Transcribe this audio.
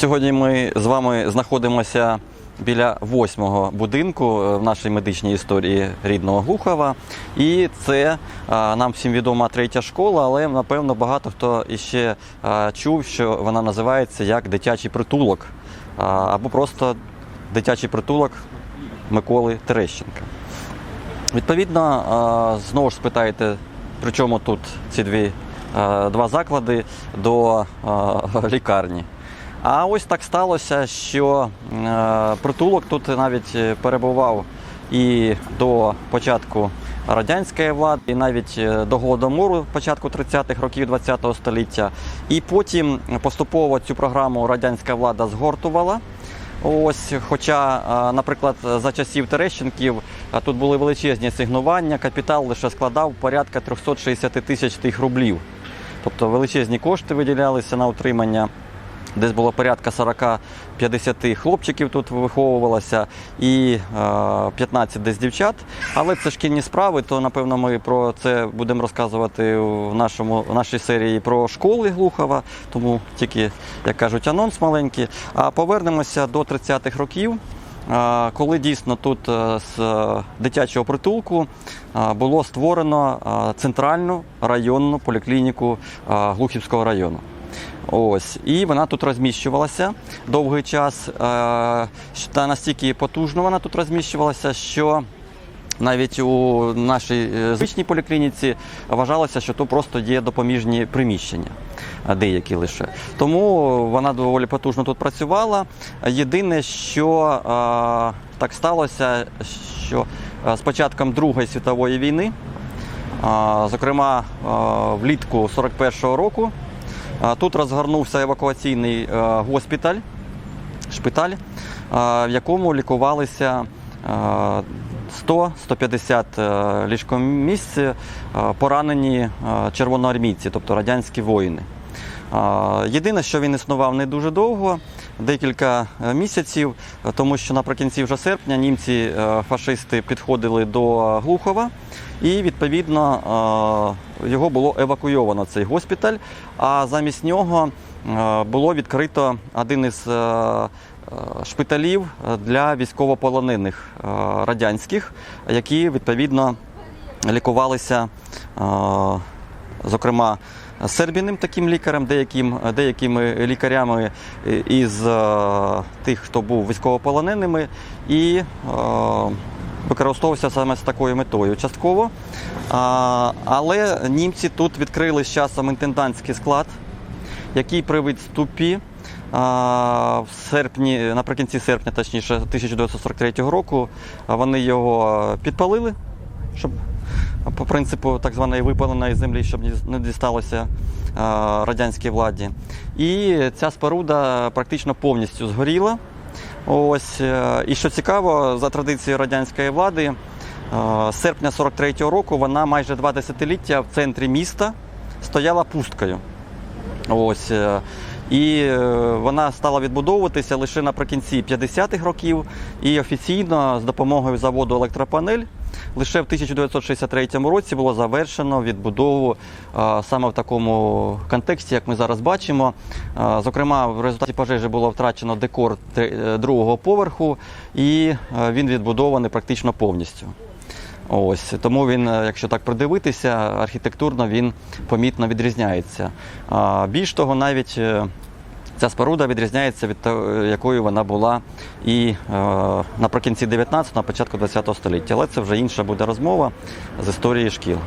Сьогодні ми з вами знаходимося біля восьмого будинку е, в нашій медичній історії рідного Глухова. І це е, нам всім відома третя школа, але напевно багато хто іще е, чув, що вона називається як дитячий притулок або просто дитячий притулок Миколи Терещенка. Відповідно, знову ж спитаєте, при чому тут ці дві, два заклади до лікарні. А ось так сталося, що е, притулок тут навіть е, перебував і до початку радянської влади, і навіть е, до голодомору початку 30-х років ХХ століття. І потім поступово цю програму радянська влада згортувала. Ось, хоча, наприклад, за часів Терещенків тут були величезні асигнування, капітал лише складав порядка 360 тисяч тих рублів. Тобто величезні кошти виділялися на утримання. Десь було порядка 40-50 хлопчиків тут виховувалося і е, 15 десь дівчат. Але це шкільні справи, то напевно ми про це будемо розказувати в, нашому, в нашій серії про школи Глухова, тому тільки, як кажуть, анонс маленький. А повернемося до 30-х років. е, Коли дійсно тут е, з е, дитячого притулку е, було створено е, центральну районну поліклініку е, Глухівського району. Ось, і вона тут розміщувалася довгий час. е, Та настільки потужно вона тут розміщувалася, що навіть у нашій е, звичній поліклініці вважалося, що то просто є допоміжні приміщення, деякі лише. Тому вона доволі потужно тут працювала. Єдине, що е, так сталося, що е, з початком Другої світової війни, е, зокрема е, влітку 41-го року, Тут розгорнувся евакуаційний е, госпіталь, шпиталь, е, в якому лікувалися е, 100-150 е, ліжкомісць поранені червоноармійці, тобто радянські воїни. Єдине, що він існував не дуже довго, декілька місяців, тому що наприкінці вже серпня німці фашисти підходили до Глухова, і відповідно е, його було евакуйовано цей госпіталь. А замість нього е, було відкрито один із е, шпиталів для військовополонених радянських, які відповідно лікувалися, зокрема. Сербіним таким лікарем, деяким, деякими лікарями із тих, хто був військовополоненими, і використовувався саме з такою метою частково. А, але німці тут відкрили з часом інтендантський склад, який при відступі в серпні, наприкінці серпня, точніше, 1943 року, вони його підпалили, щоб по принципу так званої випаленої землі, щоб не дісталося радянській владі. І ця споруда практично повністю згоріла. Ось, е, і що цікаво, за традицією радянської влади, е, серпня 43-го року вона майже два десятиліття в центрі міста стояла пусткою. Ось. е, І вона стала відбудовуватися лише наприкінці 50-х років. І офіційно з допомогою заводу електропанель лише в 1963 році було завершено відбудову е, саме в такому контексті, як ми зараз бачимо. Е, Зокрема, в результаті пожежі було втрачено декор е, другого поверху, і він відбудований практично повністю. Ось тому він, якщо так придивитися, архітектурно він помітно відрізняється. Більш того, навіть ця споруда відрізняється від того, якою вона була і е, наприкінці 19-го, на початку 20-го століття. Але це вже інша буде розмова з історії шкіл.